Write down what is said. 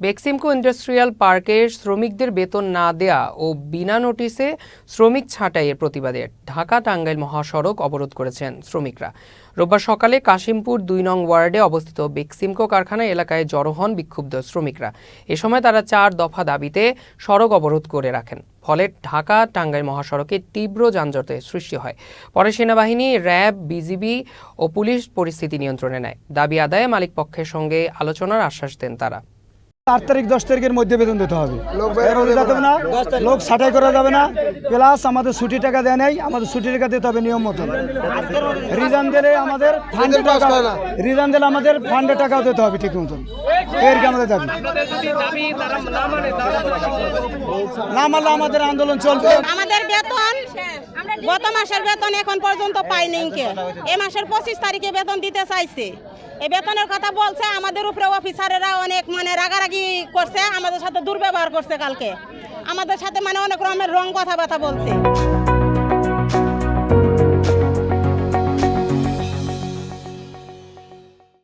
Beximco industrial পার্কের শ্রমিকদের বেতন না দেয়া ও বিনা নোটিশে শ্রমিক ছাঁটাইয়ের প্রতিবাদে ঢাকা টাঙ্গাইল মহাসড়ক অবরোধ করেছেন শ্রমিকরা। রোববার সকালে কাশিমপুর দুই নং ওয়ার্ডে অবস্থিত বেক্সিমকো কারখানা এলাকায় জড়ো হন বিক্ষুব্ধ শ্রমিকরা। এ সময় তারা চার দফা দাবিতে সড়ক অবরোধ করে রাখেন। ফলে ঢাকা টাঙ্গাইল মহাসড়কে তীব্র যানজটের সৃষ্টি হয়। পরে সেনাবাহিনী, র্যাব, বিজিবি ও পুলিশ পরিস্থিতি নিয়ন্ত্রণে নেয়। দাবি আদায়ে মালিক পক্ষের সঙ্গে আলোচনার আশ্বাস দেন তারা। আট তারিখ দশ তারিখের মধ্যে বেতন দিতে হবে। না। লোক ছাঁটাই করা যাবে না। প্লাস আমাদের ছুটি টাকা দেয় নাই আমাদের ছুটি টাকা দিতে হবে নিয়ম মতো। রিজান দিলে আমাদের ফান্ডে টাকা রিজান দিলে আমাদের ফান্ডে টাকাও দিতে হবে ঠিক মতন। এর কি আমাদের দাবি? না মানলে আমাদের আন্দোলন চলবে। আমাদের বেতন? গত মাসের বেতন এখন পর্যন্ত পাইনি কে এ মাসের পঁচিশ তারিখে বেতন দিতে চাইছে। এই বেতনের কথা বলছে, আমাদের উপরে অফিসারেরা অনেক মানে রাগারাগি করছে, আমাদের সাথে দুর্ব্যবহার করছে কালকে। আমাদের সাথে মানে অনেক রকমের রং কথাবার্তা বলছে।